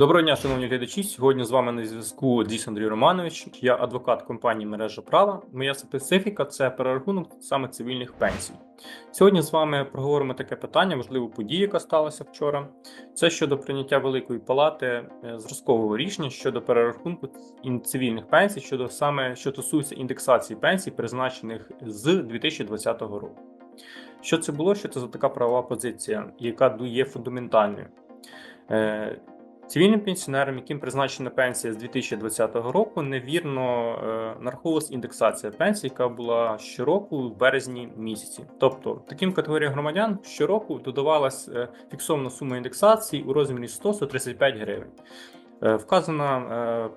Доброго дня, шановні глядачі. Сьогодні з вами на зв'язку Діс Андрій Романович. Я адвокат компанії Мережа права. Моя специфіка це перерахунок саме цивільних пенсій. Сьогодні з вами проговоримо таке питання, важливу подію, яка сталася вчора. Це щодо прийняття Великої палати е, зразкового рішення щодо перерахунку цивільних пенсій, щодо саме що стосується індексації пенсій, призначених з 2020 року. Що це було? Що це за така правова позиція, яка є фундаментальною? Цивільним пенсіонерам, яким призначена пенсія з 2020 року, невірно е, нараховувалась індексація пенсії, яка була щороку в березні місяці. Тобто таким категоріям громадян щороку додавалась е, фіксована сума індексації у розмірі 100-135 гривень. Е, Вказана,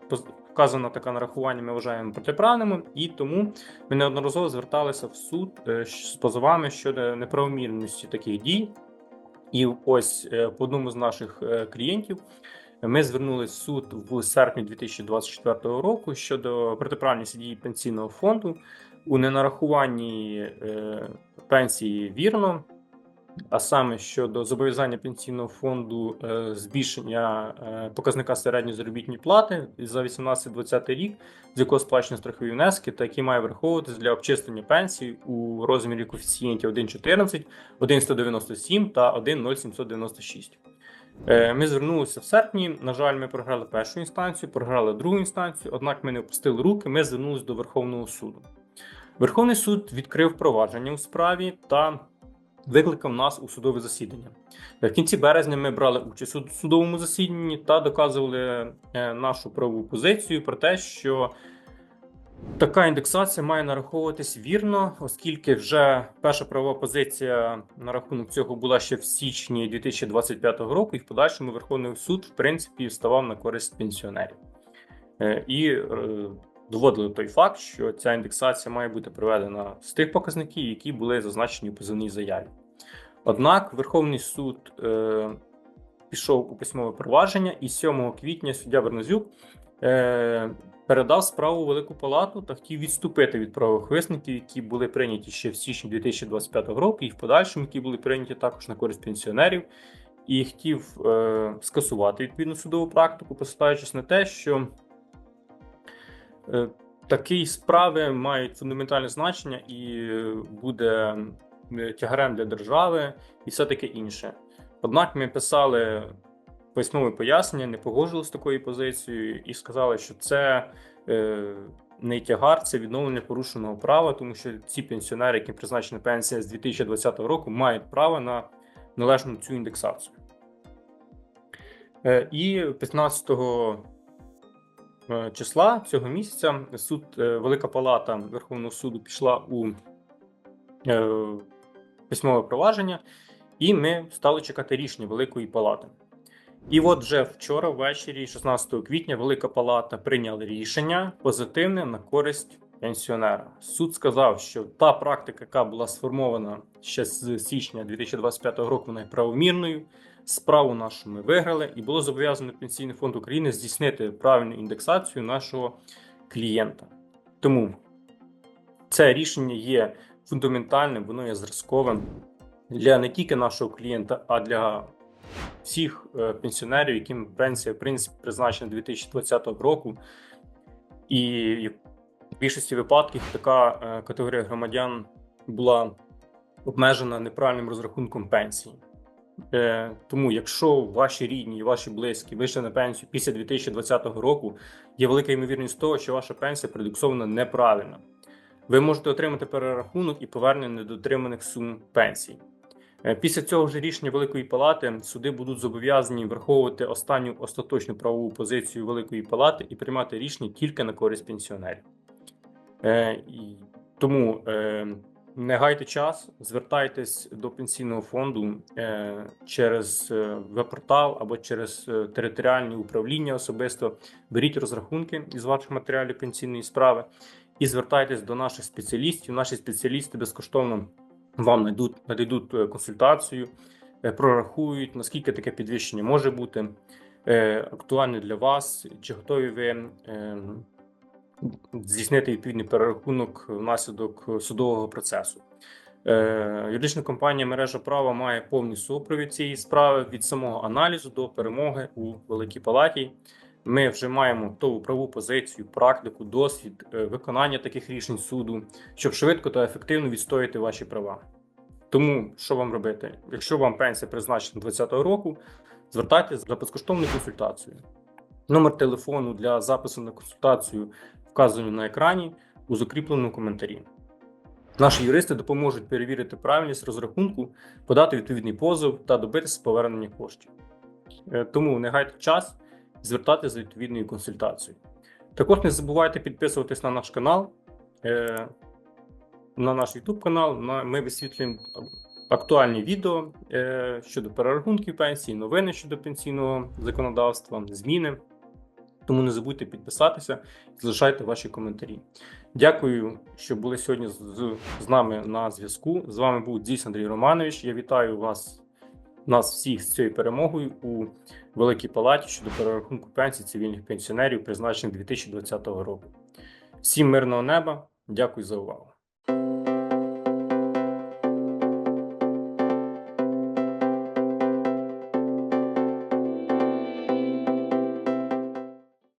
вказана таке нарахування ми вважаємо протиправним, і тому ми неодноразово зверталися в суд з позовами щодо неправомірності таких дій. І ось по одному з наших клієнтів ми звернулися в суд в серпні 2024 року щодо протиправності дії пенсійного фонду у ненарахуванні е, пенсії вірно, а саме щодо зобов'язання пенсійного фонду е, збільшення е, показника середньої заробітної плати за 18-20 рік, з якого сплачені страхові внески, та які має враховуватись для обчислення пенсій у розмірі коефіцієнтів 1,14, 1,197 та 1,0796. Е, Ми звернулися в серпні. На жаль, ми програли першу інстанцію, програли другу інстанцію, однак ми не опустили руки, ми звернулися до Верховного суду. Верховний суд відкрив провадження у справі та викликав нас у судове засідання. Е, В кінці березня ми брали участь у судовому засіданні та доказували е, нашу правову позицію про те, що така індексація має нараховуватись вірно, оскільки вже перша правова позиція на рахунок цього була ще в січні 2025 року, і в подальшому Верховний суд, в принципі, ставав на користь пенсіонерів. Е, І е, доводили той факт, що ця індексація має бути проведена з тих показників, які були зазначені у позивній заяві. Однак Верховний суд е, пішов у письмове провадження, і 7 квітня суддя Вернозюк е, передав справу у Велику Палату та хотів відступити від правових висновків, які були прийняті ще в січні 2025 року, і в подальшому, які були прийняті також на користь пенсіонерів, і хотів е, скасувати відповідну судову практику, посилаючись на те, що е, такі справи мають фундаментальне значення і буде е, тягарем для держави і все таке інше. Однак ми писали письмове пояснення, не погоджувалися з такою позицією і сказали, що це е, не тягар, це відновлення порушеного права, тому що ці пенсіонери, яким призначена пенсія з 2020 року, мають право на належну цю індексацію. Е, і 15 е, числа цього місяця суд е, Велика Палата Верховного суду пішла у е, письмове провадження, і ми стали чекати рішення Великої Палати. І от вже вчора, ввечері, 16 квітня, Велика Палата прийняла рішення позитивне на користь пенсіонера. Суд сказав, що та практика, яка була сформована ще з січня 2025 року, вона є правомірною. Справу нашу ми виграли, і було зобов'язано Пенсійний фонд України здійснити правильну індексацію нашого клієнта. Тому це рішення є фундаментальним, воно є зразковим для не тільки нашого клієнта, а для всіх е, пенсіонерів, яким пенсія в принципі призначена 2020 року. І в більшості випадків така е, категорія громадян була обмежена неправильним розрахунком пенсії. Е, Тому, якщо ваші рідні ваші близькі вийшли на пенсію після 2020 року, є велика ймовірність того, що ваша пенсія продуксована неправильно. Ви можете отримати перерахунок і повернення недотриманих сум пенсій. Е, Після цього ж рішення Великої Палати суди будуть зобов'язані враховувати останню остаточну правову позицію Великої Палати і приймати рішення тільки на користь пенсіонерів. Е, Тому е, не гайте час, звертайтесь до пенсійного фонду через веб-портал або через територіальні управління особисто. Беріть розрахунки із ваших матеріалів пенсійної справи і звертайтесь до наших спеціалістів. Наші спеціалісти безкоштовно вам нададуть, нададуть е, консультацію, е, прорахують, наскільки таке підвищення може бути е, актуальне для вас, чи готові ви е, здійснити відповідний перерахунок внаслідок судового процесу. Юридична компанія мережа права має повний супровід цієї справи від самого аналізу до перемоги у Великій Палаті. Ми вже маємо готову правову позицію, практику, досвід е, виконання таких рішень суду, щоб швидко та ефективно відстояти ваші права. Тому що вам робити? Якщо вам пенсія призначена 2020 року, звертайтеся за безкоштовною консультацією. Номер телефону для запису на консультацію вказаний на екрані у закріпленому коментарі. Наші юристи допоможуть перевірити правильність розрахунку, подати відповідний позов та добитися повернення коштів. Е, Тому не гайте час і звертайтеся за відповідною консультацією. Також не забувайте підписуватись на наш канал, е, на наш YouTube канал. Ми висвітлюємо актуальні відео е, щодо перерахунків пенсії, новини щодо пенсійного законодавства, зміни. Тому не забудьте підписатися і залишайте ваші коментарі. Дякую, що були сьогодні з, з- нами на зв'язку. З вами був Дійс Андрій Романович. Я вітаю вас, нас всіх з цією перемогою у Великій Палаті щодо перерахунку пенсій цивільних пенсіонерів, призначених 2020 року. Всім мирного неба. Дякую за увагу.